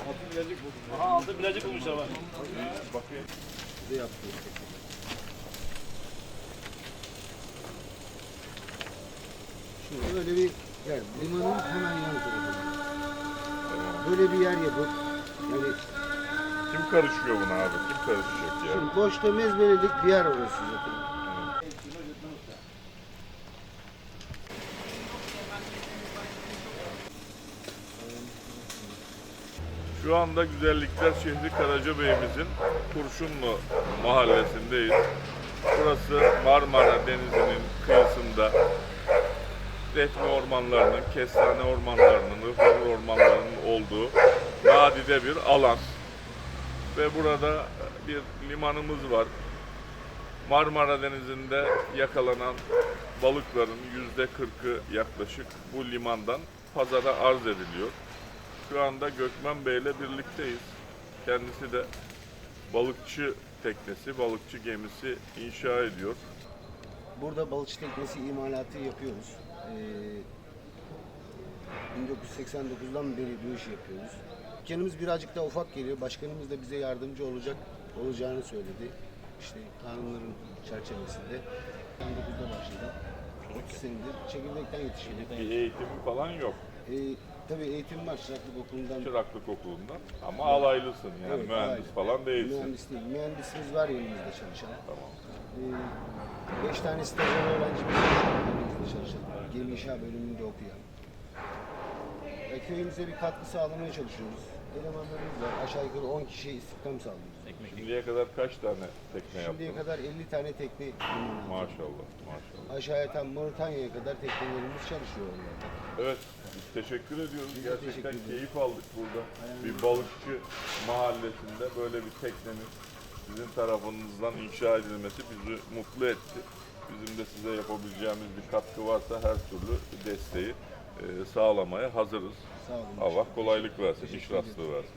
Altın bilezik bulmuş. Aha bulmuşlar bak. Bakıyor. Bir yaptı. Şimdi böyle bir yani limanın hemen yan tarafı. Böyle bir yer yapıp yani Kim karışıyor buna abi? Kim karışacak ya? şimdi boşta mezbelelik bir yer orası zaten. Şu anda Güzellikler Şehri Karacabeyimizin Kurşunlu mahallesindeyiz. Burası Marmara Denizi'nin kıyısında Defne ormanlarının, kestane ormanlarının, ıhlamur ormanlarının olduğu nadide bir alan. Ve burada bir limanımız var. Marmara Denizi'nde yakalanan balıkların yüzde kırkı yaklaşık bu limandan pazara arz ediliyor. Şu anda Gökmen Bey ile birlikteyiz. Kendisi de balıkçı teknesi, balıkçı gemisi inşa ediyor. Burada balıkçı teknesi imalatı yapıyoruz. Ee, 1989'dan beri bu işi yapıyoruz. Dükkanımız birazcık da ufak geliyor. Başkanımız da bize yardımcı olacak olacağını söyledi. İşte kanunların çerçevesinde. 89'da başladı. 30 senedir çekirdekten yetişiyor. Bir eğitimi falan yok. Ee, tabii eğitim var çıraklık okulundan. Çıraklık okulundan. Ama alaylısın yani Evet, mühendis alaylı. falan değilsin. Mühendis değil. Mühendisimiz var yanımızda çalışan. Tamam. Ee, beş tane stajyer öğrencimiz var şu an yanımızda çalışan. Gemi inşa bölümünde okuyan. Ve köyümüze bir katkı sağlamaya çalışıyoruz. Elemanlarımız var. Aşağı yukarı 10 kişiye istihdam sağlıyoruz. Şimdiye kadar kaç tane tekne Şimdiye yaptın? kadar 50 tane tekne. Maşallah, maşallah. Aşağıya tam Moritanya'ya kadar teknelerimiz çalışıyor onlarda. Evet, teşekkür ediyoruz. Biz Gerçekten teşekkür keyif aldık burada. Bir balıkçı mahallesinde böyle bir teknenin sizin tarafınızdan inşa edilmesi bizi mutlu etti. Bizim de size yapabileceğimiz bir katkı varsa her türlü desteği e, sağlamaya hazırız. Sağ olun. Allah kolaylık versin, iş rastlığı versin.